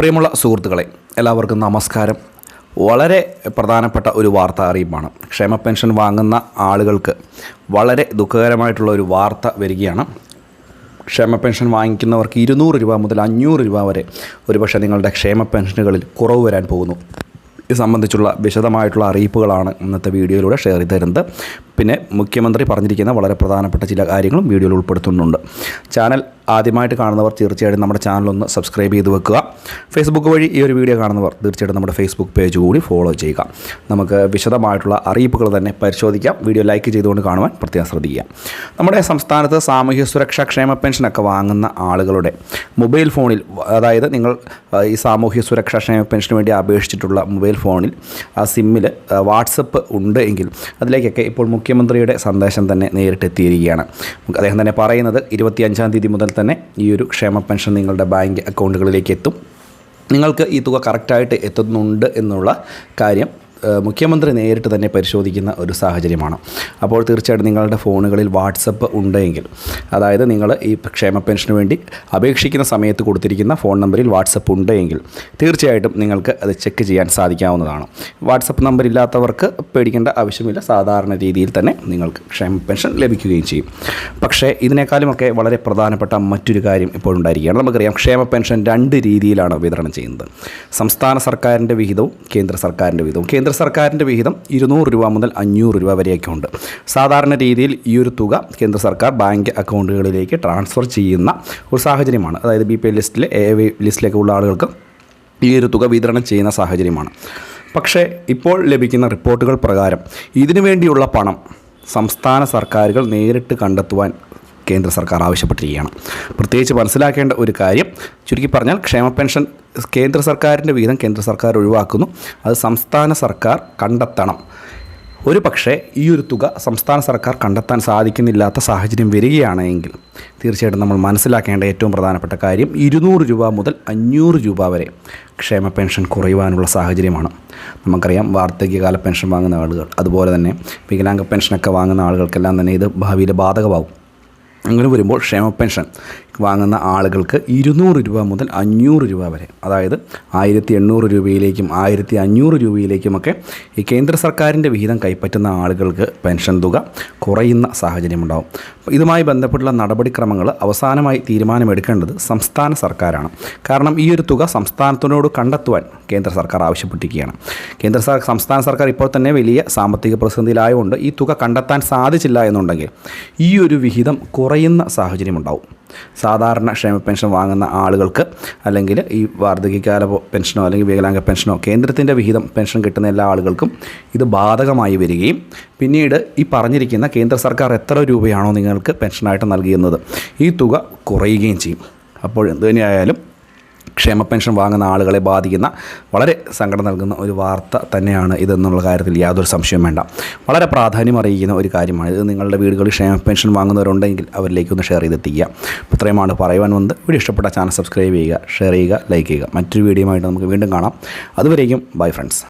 പ്രിയമുള്ള സുഹൃത്തുക്കളെ എല്ലാവർക്കും നമസ്കാരം. വളരെ പ്രധാനപ്പെട്ട ഒരു വാർത്ത അറിയിപ്പാണ്. ക്ഷേമ പെൻഷൻ വാങ്ങുന്ന ആളുകൾക്ക് വളരെ ദുഃഖകരമായിട്ടുള്ള ഒരു വാർത്ത വരികയാണ്. ക്ഷേമ പെൻഷൻ വാങ്ങിക്കുന്നവർക്ക് ഇരുന്നൂറ് രൂപ മുതൽ അഞ്ഞൂറ് രൂപ വരെ ഒരുപക്ഷെ നിങ്ങളുടെ ക്ഷേമ പെൻഷനുകളിൽ കുറവ് വരാൻ പോകുന്നു. ഇത് സംബന്ധിച്ചുള്ള വിശദമായിട്ടുള്ള അറിയിപ്പുകളാണ് ഇന്നത്തെ വീഡിയോയിലൂടെ ഷെയർ ചെയ്ത് തരുന്നത് പിന്നെ മുഖ്യമന്ത്രി പറഞ്ഞിരിക്കുന്ന വളരെ പ്രധാനപ്പെട്ട ചില കാര്യങ്ങളും വീഡിയോയിൽ ഉൾപ്പെടുത്തുന്നുണ്ട്. ചാനൽ ആദ്യമായിട്ട് കാണുന്നവർ തീർച്ചയായിട്ടും നമ്മുടെ ചാനൽ ഒന്ന് സബ്സ്ക്രൈബ് ചെയ്ത് വെക്കുക. ഫേസ്ബുക്ക് വഴി ഈ ഒരു വീഡിയോ കാണുന്നവർ തീർച്ചയായിട്ടും നമ്മുടെ ഫേസ്ബുക്ക് പേജ് കൂടി ഫോളോ ചെയ്യുക. നമുക്ക് വിശദമായിട്ടുള്ള അറിയിപ്പുകൾ തന്നെ പരിശോധിക്കാം. വീഡിയോ ലൈക്ക് ചെയ്തുകൊണ്ട് കാണുവാൻ പ്രത്യേകം ശ്രദ്ധിക്കുക. നമ്മുടെ സംസ്ഥാനത്ത് സാമൂഹ്യ സുരക്ഷാ ക്ഷേമ പെൻഷനൊക്കെ വാങ്ങുന്ന ആളുകളുടെ മൊബൈൽ ഫോണിൽ അതായത് നിങ്ങൾ ഈ സാമൂഹ്യ സുരക്ഷാ ക്ഷേമ പെൻഷന് വേണ്ടി അപേക്ഷിച്ചിട്ടുള്ള മൊബൈൽ ഫോണിൽ ആ സിമ്മിൽ വാട്സപ്പ് ഉണ്ട് എങ്കിൽ അതിലേക്കൊക്കെ ഇപ്പോൾ മുഖ്യമന്ത്രിയുടെ സന്ദേശം തന്നെ നേരിട്ടെത്തിയിരിക്കുകയാണ്. അദ്ദേഹം തന്നെ പറയുന്നത് ഇരുപത്തിയഞ്ചാം തീയതി മുതൽ തന്നെ ഈ ഒരു ക്ഷേമ പെൻഷൻ നിങ്ങളുടെ ബാങ്ക് അക്കൗണ്ടുകളിലേക്ക് എത്തും. നിങ്ങൾക്ക് ഈ തുക കറക്റ്റായിട്ട് എത്തുന്നുണ്ട് എന്നുള്ള കാര്യം മുഖ്യമന്ത്രി നേരിട്ട് തന്നെ പരിശോധിക്കുന്ന ഒരു സാഹചര്യമാണ്. അപ്പോൾ തീർച്ചയായിട്ടും നിങ്ങളുടെ ഫോണുകളിൽ വാട്സപ്പ് ഉണ്ടെങ്കിൽ അതായത് നിങ്ങൾ ഈ ക്ഷേമ പെൻഷന് വേണ്ടി അപേക്ഷിക്കുന്ന സമയത്ത് കൊടുത്തിരിക്കുന്ന ഫോൺ നമ്പറിൽ വാട്സപ്പ് ഉണ്ടെങ്കിൽ തീർച്ചയായിട്ടും നിങ്ങൾക്ക് അത് ചെക്ക് ചെയ്യാൻ സാധിക്കാവുന്നതാണ്. വാട്സപ്പ് നമ്പർ ഇല്ലാത്തവർക്ക് പേടിക്കേണ്ട ആവശ്യമില്ല. സാധാരണ രീതിയിൽ തന്നെ നിങ്ങൾക്ക് ക്ഷേമ പെൻഷൻ ലഭിക്കുകയും ചെയ്യും. പക്ഷേ ഇതിനേക്കാളുമൊക്കെ വളരെ പ്രധാനപ്പെട്ട മറ്റൊരു കാര്യം ഇപ്പോൾ ഉണ്ടായിരിക്കുകയാണ്. നമുക്കറിയാം ക്ഷേമ പെൻഷൻ രണ്ട് രീതിയിലാണ് വിതരണം ചെയ്യുന്നത്. സംസ്ഥാന സർക്കാരിന്റെ വിഹിതവും കേന്ദ്ര സർക്കാരിന്റെ വിഹിതവും. കേന്ദ്ര സർക്കാരിന്റെ വിഹിതം ഇരുന്നൂറ് രൂപ മുതൽ അഞ്ഞൂറ് രൂപ വരെയൊക്കെ ഉണ്ട് സാധാരണ രീതിയിൽ ഈ ഒരു തുക കേന്ദ്ര സർക്കാർ ബാങ്ക് അക്കൗണ്ടുകളിലേക്ക് ട്രാൻസ്ഫർ ചെയ്യുന്ന ഒരു സാഹചര്യമാണ്. അതായത് ബി പി എൽ ലിസ്റ്റിലെ എ വി ലിസ്റ്റിലേക്ക് ഉള്ള ആളുകൾക്ക് ഈ ഒരു തുക വിതരണം ചെയ്യുന്ന സാഹചര്യമാണ്. പക്ഷേ ഇപ്പോൾ ലഭിക്കുന്ന റിപ്പോർട്ടുകൾ പ്രകാരം ഇതിനു വേണ്ടിയുള്ള പണം സംസ്ഥാന സർക്കാരുകൾ നേരിട്ട് കണ്ടെത്തുവാൻ കേന്ദ്ര സർക്കാർ ആവശ്യപ്പെട്ടിരിക്കുകയാണ്. പ്രത്യേകിച്ച് മനസ്സിലാക്കേണ്ട ഒരു കാര്യം ചുരുക്കി പറഞ്ഞാൽ ക്ഷേമ പെൻഷൻ കേന്ദ്ര സർക്കാരിന്റെ വിഹിതം കേന്ദ്ര സർക്കാർ ഒഴിവാക്കുന്നു. അത് സംസ്ഥാന സർക്കാർ കണ്ടെത്തണം. ഒരു പക്ഷേ ഈ ഒരു തുക സംസ്ഥാന സർക്കാർ കണ്ടെത്താൻ സാധിക്കുന്നില്ലാത്ത സാഹചര്യം വരികയാണെങ്കിൽ തീർച്ചയായിട്ടും നമ്മൾ മനസ്സിലാക്കേണ്ട ഏറ്റവും പ്രധാനപ്പെട്ട കാര്യം ഇരുന്നൂറ് രൂപ മുതൽ അഞ്ഞൂറ് രൂപ വരെ ക്ഷേമ പെൻഷൻ കുറയുവാനുള്ള സാഹചര്യമാണ്. നമുക്കറിയാം വാർദ്ധക്യകാല പെൻഷൻ വാങ്ങുന്ന ആളുകൾ അതുപോലെ തന്നെ വികലാംഗ പെൻഷനൊക്കെ വാങ്ങുന്ന ആളുകൾക്കെല്ലാം തന്നെ ഇത് ഭാവിയിൽ ബാധകമാവും. അങ്ങനെ വരുമ്പോൾ ക്ഷേമ പെൻഷൻ വാങ്ങുന്ന ആളുകൾക്ക് ഇരുന്നൂറ് രൂപ മുതൽ അഞ്ഞൂറ് രൂപ വരെ. അതായത് ആയിരത്തി എണ്ണൂറ് രൂപയിലേക്കും ആയിരത്തി അഞ്ഞൂറ് രൂപയിലേക്കുമൊക്കെ ഈ കേന്ദ്ര സർക്കാരിന്റെ വിഹിതം കൈപ്പറ്റുന്ന ആളുകൾക്ക് പെൻഷൻ തുക കുറയുന്ന സാഹചര്യമുണ്ടാകും ഇതുമായി ബന്ധപ്പെട്ടുള്ള നടപടിക്രമങ്ങൾ അവസാനമായി തീരുമാനമെടുക്കേണ്ടത് സംസ്ഥാന സർക്കാരാണ്. കാരണം ഈ ഒരു തുക സംസ്ഥാനത്തിനോട് കണ്ടെത്തുവാൻ കേന്ദ്ര സർക്കാർ ആവശ്യപ്പെട്ടിരിക്കുകയാണ്. കേന്ദ്ര സർക്കാർ സംസ്ഥാന സർക്കാർ ഇപ്പോൾ തന്നെ വലിയ സാമ്പത്തിക പ്രതിസന്ധിയിലായതുകൊണ്ട് ഈ തുക കണ്ടെത്താൻ സാധിച്ചില്ല എന്നുണ്ടെങ്കിൽ ഈ ഒരു വിഹിതം കുറയുന്ന സാഹചര്യമുണ്ടാവും. സാധാരണ ക്ഷേമ പെൻഷൻ വാങ്ങുന്ന ആളുകൾക്ക് അല്ലെങ്കിൽ ഈ വാർദ്ധക്യകാല പെൻഷനോ അല്ലെങ്കിൽ വികലാംഗ പെൻഷനോ കേന്ദ്രത്തിന്റെ വിഹിതം പെൻഷൻ കിട്ടുന്ന എല്ലാ ആളുകൾക്കും ഇത് ബാധകമായി വരികയും പിന്നീട് ഈ പറഞ്ഞിരിക്കുന്ന കേന്ദ്ര സർക്കാർ എത്ര രൂപയാണോ നിങ്ങൾക്ക് പെൻഷനായിട്ട് നൽകിയിരുന്നത് ഈ തുക കുറയുകയും ചെയ്യും. അപ്പോൾ എന്തു തന്നെയായാലും ക്ഷേമ പെൻഷൻ വാങ്ങുന്ന ആളുകളെ ബാധിക്കുന്ന വളരെ സങ്കടം നൽകുന്ന ഒരു വാർത്ത തന്നെയാണ് ഇതെന്നുള്ള കാര്യത്തിൽ യാതൊരു സംശയവും വേണ്ട. വളരെ പ്രാധാന്യം അറിയിക്കുന്ന ഒരു കാര്യമാണ്. ഇത് നിങ്ങളുടെ വീടുകളിൽ ക്ഷേമ പെൻഷൻ വാങ്ങുന്നവരുണ്ടെങ്കിൽ അവരിലേക്ക് ഒന്ന് ഷെയർ ചെയ്തെത്തിക്കുക. ഇത്രയുമാണ് പറയുവാൻ വന്നത്. വീഡിയോ ഇഷ്ടപ്പെട്ട ചാനൽ സബ്സ്ക്രൈബ് ചെയ്യുക ഷെയർ ചെയ്യുക ലൈക്ക് ചെയ്യുക. മറ്റൊരു വീഡിയോ നമുക്ക് വീണ്ടും കാണാം. അതുവരേക്കും ബൈ ഫ്രണ്ട്സ്.